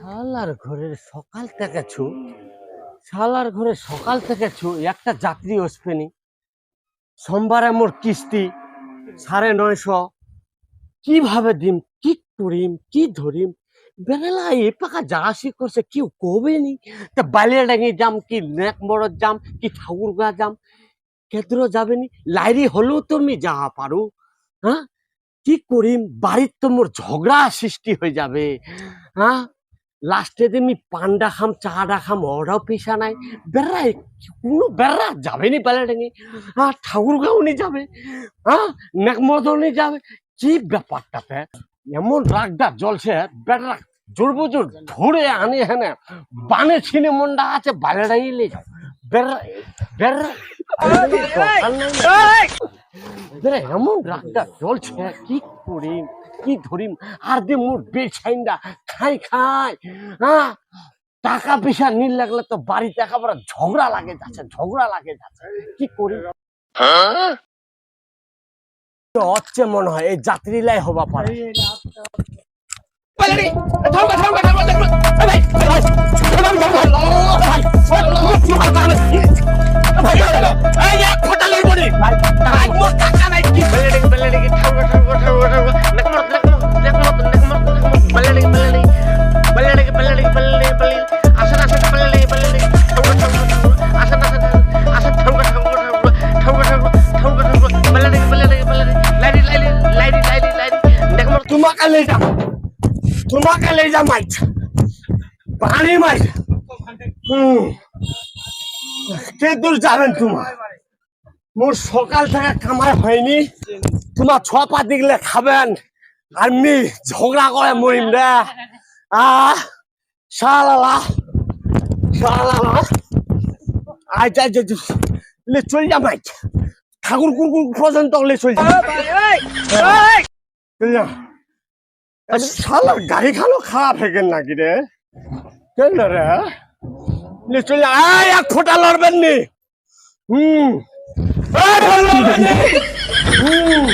শালার ঘরের সকাল থেকে ছু, শালার ঘরে সকাল থেকে ছু, একটা যাত্রী আসবেনি সোমবারে মোর কিস্তি, সাড়ে নয়শো। কীভাবে দিম, কি করিম, কি ধরিম? বেলা এ পাকা যা আসি করছে, কেউ কবে নি? তা বালিয়া ডাঙি যাম, কি নেক বড় যাম, কি ঠাকুরগা যাম, কেদ্র যাবে নি? লাইরি হলেও তো আমি যাহা পারু হ্যাঁ? কি করিম বাড়ির তো মোর ঝগড়া সৃষ্টি হয়ে যাবে হ্যাঁ লাস্টে আমি পান্ডা খাম চাটা খাম ওরাও পিসা নাই বেড়াই কোনো বেড়া যাবে নি বেলা ডাঙি হ্যাঁ ঠাকুর গাউনি যাবে হ্যাঁ নেকমদনি যাবে কি ব্যাপারটাতে এমন রাগটা জ্বলছে বেড়া জোর বুজুর ধরে আনি হেনে বানে ছিনে মন্ডা আছে বাইরে ডাঙিয়ে যাও বেড়া বেড়া বেড়া এমন রাগটা জ্বলছে কি করিম কি ধরিম আর দে মোর বেছাইন্দা খাই খাই হ্যাঁ টাকা পয়সা নীল লাগলে তো বাড়িতে একেবারে ঝগড়া লাগে যাচ্ছে ঝগড়া লাগে যাচ্ছে কি করি তো হচ্ছে মনে হয় এই যাত্রীলাই হবা পারে তোমাকে লে যাম তোমাকে লে যাম মাইট পানি মাইট। হুম কে দূর যাবেন তোমার? মোর সকাল থেকে কামাই হয়নি। তোমার ছ পাত দিলে খাবেন। আর মি ঝগড়া করে মরিম রে। আহ শালালা আই যাই যাই লে চল যা মাইট। ঠাকুর কুকুর পর্যন্ত লে চল যা। চল যা। শালার গাড়ি খানো খারাপ গেল নাকি রে? কেন রে? লে চল যা এই এক ফোঁটা লড়বেন নি হুম হুম।